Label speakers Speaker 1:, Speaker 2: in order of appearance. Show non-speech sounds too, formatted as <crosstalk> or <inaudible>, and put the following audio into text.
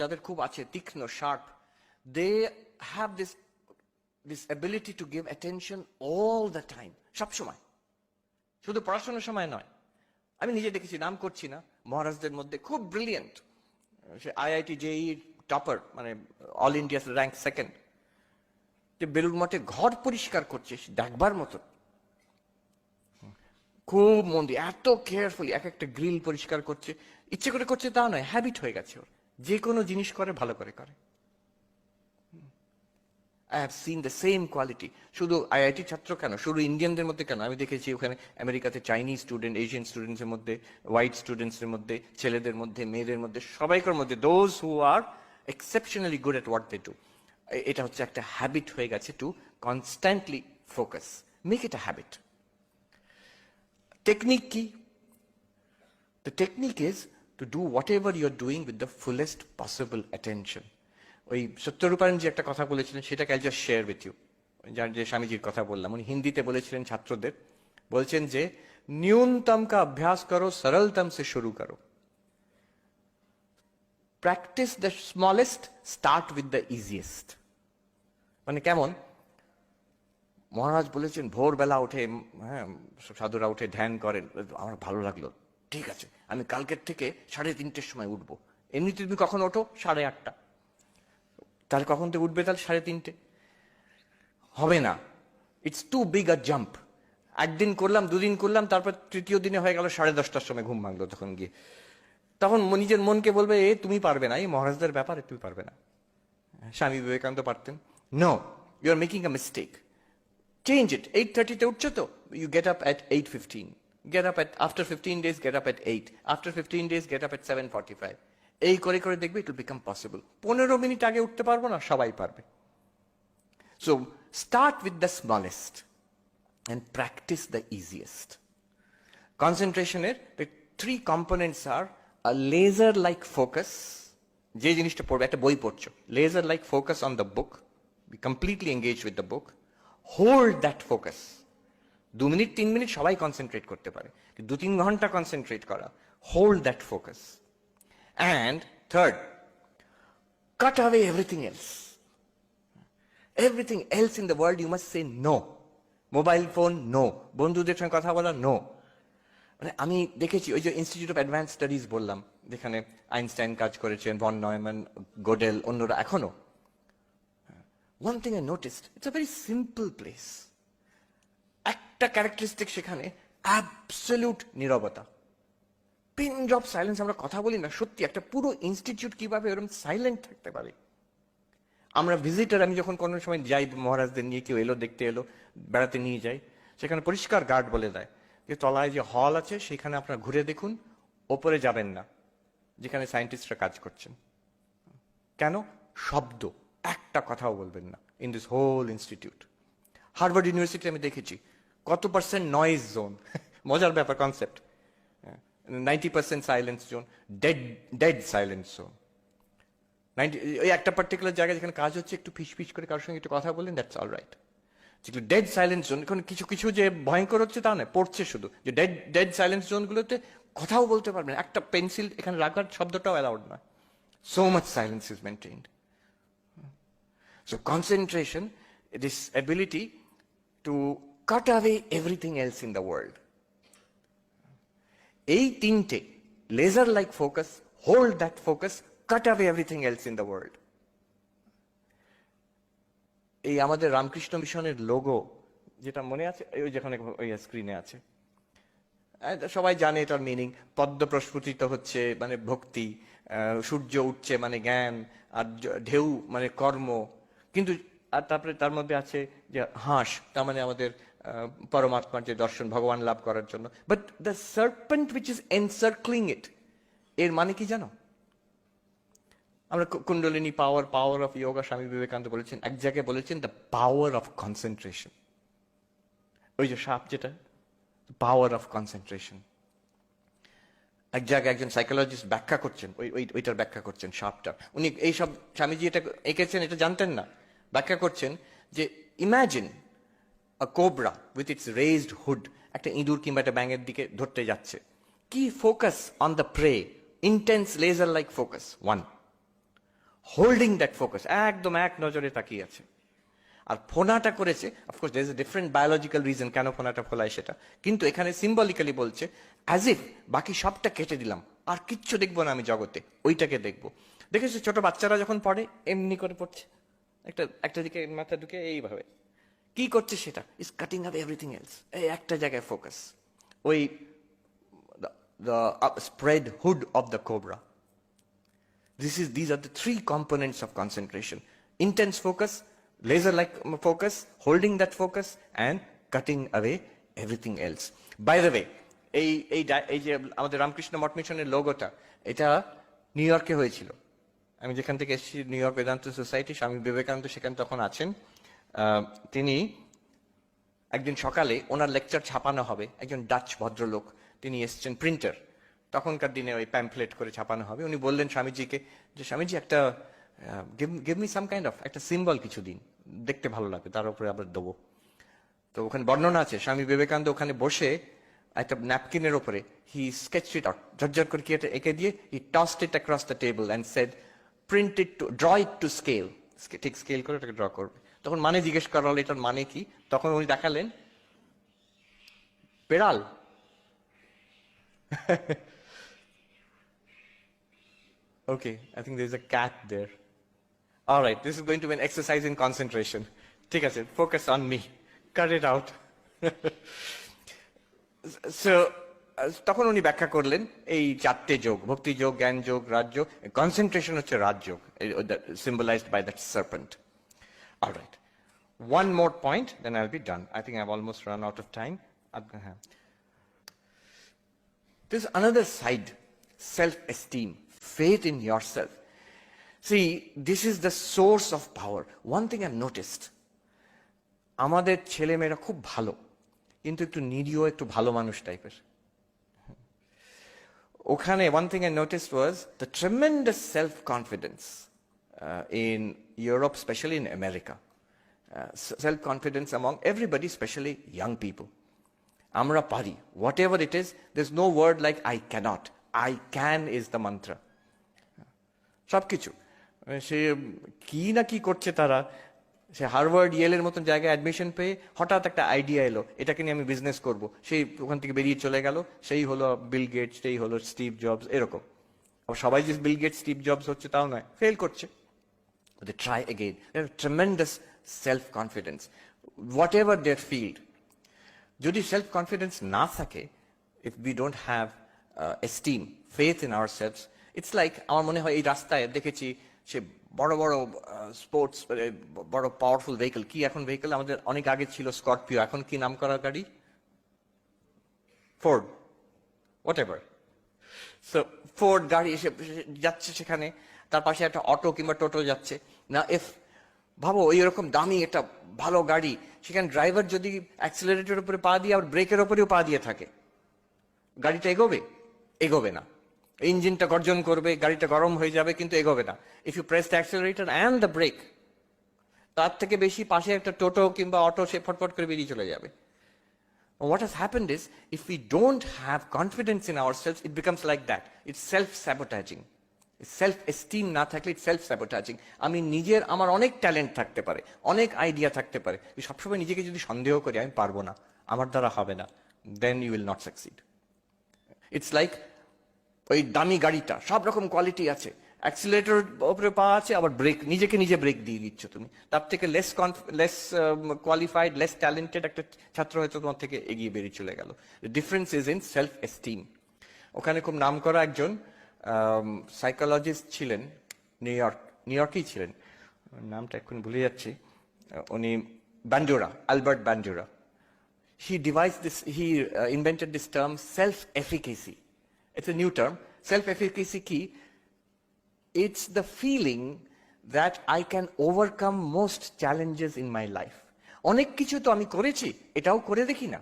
Speaker 1: যাদের খুব আছে, তীক্ষ্ণ sharp they have this this ability to give attention all the time সবসময় শুধু পড়াশোনার সময় নয়। আমি নিজে দেখেছি, নাম করছি না, মহারাজদের মধ্যে খুব ব্রিলিয়েন্ট সে আইআইটি, জেই, টপার মানে অল ইন্ডিয়া র্যাঙ্ক সেকেন্ড যে বেলুর মঠে ঘর পরিষ্কার করছে দেখবার মতো। খুব মন দিয়ে, এত কেয়ারফুলি এক একটা গ্রিল পরিষ্কার করছে। ইচ্ছে করে করছে তা নয় হ্যাবিট হয়ে গেছে ওর। যে কোনো জিনিস করে, ভালো করে করে। I have seen the same quality শুধু আইআইটি ছাত্র কেন? শুধু ইন্ডিয়ানদের মধ্যে কেন? আমি দেখেছি ওখানে আমেরিকাতে চাইনিজ স্টুডেন্ট এশিয়ান স্টুডেন্টসের মধ্যে হোয়াইট স্টুডেন্টসের মধ্যে, ছেলেদের মধ্যে, মেয়েদের মধ্যে, সবাইকার মধ্যে those who are exceptionally good at what they to এটা হচ্ছে একটা হ্যাবিট হয়ে গেছে to constantly focus make it a habit technique কি? The technique is to do whatever you're doing with the fullest possible attention. ওই সত্যরূপায়ণ যে একটা কথা বলেছিলেন সেটাকে I just share with you যার যে স্বামীজির কথা বললাম, উনি হিন্দিতে বলেছিলেন ছাত্রদের, বলছেন যে, ন্যূনতম কা অভ্যাস করো, সরলতম সে শুরু করো। Practice the smallest start with the easiest মানে কেমন? মহারাজ বলেছেন, ভোরবেলা উঠে হ্যাঁ সাধুরা উঠে ধ্যান করেন, আমার ভালো লাগল। ঠিক আছে। আমি কালকের থেকে সাড়ে তিনটের সময় উঠবো। এমনিতে তুমি কখন ওঠো? সাড়ে আটটা। তাহলে কখন তো উঠবে তাহলে সাড়ে তিনটে? হবে না। It's too big a jump একদিন করলাম, দুদিন করলাম, তারপর তৃতীয় দিনে হয়ে গেল সাড়ে দশটার সময় ঘুম ভাঙলো তখন গিয়ে। তখন নিজের মনকে বলবে, এ, তুমি পারবে না। এই মহারাজদের ব্যাপারে তুমি পারবে না। স্বামী বিবেকানন্দ পারতেন। No you are making a mistake change it 8.30 তে উঠছো তো? You get up eight 8.15 get up at after 15 days get up at 8 after 15 days get up at 7.45 এই করে করে দেখবে it will become possible পনেরো মিনিট আগে উঠতে পারব না সবাই পারবে so start with the smallest and practice the easiest concentration এর the three components are a laser like focus যে জিনিসটা পড়বে একটা বই পড়ছো laser like focus on the book be completely engaged with the book hold that focus দু মিনিট, তিন মিনিট সবাই কনসেন্ট্রেট করতে পারে দু তিন ঘণ্টা কনসেন্ট্রেট করা hold that focus and third cut away everything else everything else in the world you must say no mobile phone no বন্ধুদের সঙ্গে কথা বলা নো মানে আমি দেখেছি, ওই যে ইনস্টিটিউট অফ অ্যাডভান্স স্টাডিজ বললাম, যেখানে আইনস্টাইন কাজ করেছেন ভন নয়ম্যান গোডেল অন্যরা এখনও। One thing I noticed it's a very simple place একটা ক্যারেক্টারিস্টিক সেখানে অ্যাবসলিউট নীরবতা। পিন ড্রপ সাইলেন্স আমরা কথা বলি না, সত্যি একটা পুরো ইনস্টিটিউট কীভাবে এরকম সাইলেন্ট থাকতে পারে। আমরা ভিজিটার আমি যখন কোনো সময় যাই মহারাজদের নিয়ে, কেউ এলো, দেখতে এলো, বেড়াতে নিয়ে যাই, সেখানে পরিষ্কার গার্ড বলে দেয় যে তলায় যে হল আছে, সেখানে আপনারা ঘুরে দেখুন, ওপরে যাবেন না, যেখানে সায়েন্টিস্টরা কাজ করছেন। কেন? শব্দ, একটা কথাও বলবেন না in this whole institute Harvard University আমি দেখেছি কত পার্সেন্ট নয়েজ জোন মজার ব্যাপার concept ninety percent silence zone dead dead silence zone ওই একটা পার্টিকুলার জায়গায় যেখানে কাজ হচ্ছে একটু ফিস ফিস করে কারোর সঙ্গে একটু কথা বললেন দ্যাটস অল রাইট যেগুলো ডেড সাইলেন্স জোন এখন কিছু কিছু যে ভয়ঙ্কর হচ্ছে তা নয় পড়ছে শুধু। যে ডেড ডেড সাইলেন্স জোনগুলোতে কথাও বলতে পারবেন। একটা পেন্সিল এখানে রাখার শব্দটাও অ্যালাউড নয়। So much silence is maintained So concentration, this ability to cut away everything else in the world. এই তিনটে laser like focus hold that focus cut away everything else in the world এই আমাদের রামকৃষ্ণ মিশনের logo যেটা মনে আছে? ওই যেখানে ওই স্ক্রিনে আছে। আহ, সবাই জানে এটার মিনিং পদ্ম প্রস্ফুটিত হচ্ছে মানে ভক্তি সূর্য উঠছে মানে জ্ঞান আর ঢেউ মানে কর্ম। কিন্তু আর তারপরে তার মধ্যে আছে যে হাঁস তার মানে আমাদের পরমাত্মার যে দর্শন ভগবান লাভ করার জন্য। But the serpent which is encircling it এর মানে কি জানো? আমরা কুণ্ডলিনী পাওয়ার পাওয়ার অফ যোগা স্বামী বিবেকানন্দ বলেছেন, এক জায়গায় বলেছেন দ্য পাওয়ার অফ কনসেন্ট্রেশন ওই যে সাপ যেটা পাওয়ার অফ কনসেন্ট্রেশন এক জায়গায় একজন সাইকোলজিস্ট ব্যাখ্যা করছেন, ওই ওই ওইটার ব্যাখ্যা করছেন সাপটা উনি এই সব স্বামীজি এটা এঁকেছেন, এটা জানতেন না। ব্যাখ্যা করছেন যে imagine cobra with its raised hood একটা ইঁদুর কিংবা একটা ব্যাঙের দিকে ধরতে যাচ্ছে। কি focus on the prey intense laser like focus one holding that focus একদম এক নজরে তাকিয়ে আছে। আর ফোনাটা করেছে of course there a different biological reason কেন ফোনাটা ফোলায় সেটা। কিন্তু এখানে সিম্বলিক্যালি বলছে অ্যাজ ইফ বাকি সবটা কেটে দিলাম, আর কিচ্ছু দেখব না আমি জগতে, ওইটাকে দেখব। দেখেছ ছোট বাচ্চারা যখন পড়ে, এমনি করে পড়ছে। একটা একটা দিকে মাথা ঢুকে এইভাবে। কি করছে সেটা? Is cutting up everything else এই একটা জায়গায় ফোকাস ওই spread hood of the cobra this is these are the three components of concentration intense focus laser like focus holding that focus and cutting away everything else by the way এই এই এই যে আমাদের রামকৃষ্ণ মঠ মিশনের লোগোটা এটা new ইয়র্কে হয়েছিল। আমি যেখান থেকে এসেছি new York Vedanta society Swami Vivekananda সেখানে তখন আছেন। তিনি একদিন সকালে ওনার লেকচার ছাপানো হবে। একজন ডাচ ভদ্রলোক, তিনি এসছেন প্রিন্টার তখনকার দিনে ওই প্যাম্পলেট করে ছাপানো হবে। উনি বললেন স্বামীজিকে যে, স্বামীজি, একটা give me some kind of একটা সিম্বল কিছু দিন। দেখতে ভালো লাগবে, তার উপরে আবার দেবো। তো ওখানে বর্ণনা আছে, স্বামী বিবেকানন্দ ওখানে বসে একটা ন্যাপকিনের ওপরে হি স্কেচ ইট আউট ঝরঝর করে কি এটা এঁকে দিয়ে he tossed it across the table and said print it to draw it to scale ঠিক স্কেল করে ওটাকে ড্র করবে। তখন মানে জিজ্ঞেস করা এটার মানে কি তখন উনি দেখালেন বেড়াল <laughs> Okay, I think there's a cat there. All right, this is going to be an exercise in concentration. ঠিক আছে, focus on me. Cut it out. <laughs> so, তখন উনি ব্যাখ্যা করলেন এই চারটে যোগ ভক্তি যোগ জ্ঞান যোগ রাজযোগ কনসেন্ট্রেশন হচ্ছে Rajyoga symbolized by that serpent All right. One more point, then I'll be done. I think I've almost run out of time. Uh-huh. There's another side, self-esteem, faith in yourself. See, this is the source of power. One thing I've noticed, আমাদের ছেলেমেয়েরা খুব ভালো কিন্তু একটু নিরীহ একটু ভালো মানুষ টাইপের ওখানে one thing I noticed was the tremendous self-confidence uh, in Europe, especially in America. Uh, self-confidence among everybody, especially young people. আমরা পারি whatever it is there no word like I can't I can is the mantra সবকিছু সে কি না কি করছে তারা সে Harvard ইয়েলের মতন জায়গায় অ্যাডমিশন পেয়ে হঠাৎ একটা আইডিয়া এলো এটাকে নিয়ে আমি বিজনেস করব সেই ওখান থেকে বেরিয়ে চলে গেল সেই হলো বিল গেটস সেই হলো স্টিভ জবস এরকম সবাই যে বিল গেটস স্টিভ জবস হচ্ছে তাও নয় ফেল করছে They try again. They have tremendous self-confidence. Whatever their field, যদি সেলফ কনফিডেন্স না থাকে if we don't have esteem faith in our selves it's like আমার মনে হয় এই রাস্তায় দেখেছি সে বড় বড় স্পোর্টস বড় পাওয়ারফুল ভেহিকল কি এখন ভেহিকল আমাদের অনেক আগে ছিল স্করপিও এখন কি নাম করা গাড়ি Ford whatever so Ford গাড়ি এসে যাচ্ছে সেখানে তার পাশে একটা অটো কিংবা টোটো যাচ্ছে। না এফ ভাবো ওই রকম দামি একটা ভালো গাড়ি সেখানে ড্রাইভার যদি অ্যাক্সিলারেটরের উপরে পা দিয়ে আবার ব্রেকের উপরেও পা দিয়ে থাকে গাড়িটা এগোবে? এগোবে না। ইঞ্জিনটা গর্জন করবে গাড়িটা গরম হয়ে যাবে কিন্তু এগোবে না। If you press the accelerator and the brake তার থেকে বেশি পাশে একটা টোটো কিংবা অটো সে ফটফট করে বেরিয়ে চলে যাবে। What has happened is, if we don't have confidence in ourselves, it becomes like that. It's self-sabotaging. Self esteem না থাকলে সেলফ স্যাবোটাজিং আমি নিজের, আমার অনেক ট্যালেন্ট থাকতে পারে, অনেক আইডিয়া থাকতে পারে। সবসময় নিজেকে যদি সন্দেহ করি, আমি পারব না, আমার দ্বারা হবে না then you will not succeed it's like ওই দামি গাড়িটা, সব রকম কোয়ালিটি আছে। অ্যাক্সিলেটর ওপরে পা আছে, আবার ব্রেক নিজেকে নিজে ব্রেক দিয়ে দিচ্ছ তুমি। তার থেকে less less qualified less talented একটা ছাত্র হয়তো তোমার থেকে এগিয়ে বেরিয়ে চলে গেল। Difference is in self esteem ওখানে খুব নাম করা একজন সাইকোলজিস্ট ছিলেন নিউ ইয়র্ক নিউ ইয়র্কেই ছিলেন। নামটা এখন ভুলে যাচ্ছি। উনি Bandura Albert Bandura he devised this he invented this term self efficacy it's a new term self efficacy কি it's the feeling that I can overcome most challenges in my life অনেক কিছু তো আমি করেছি, এটাও করে দেখি না।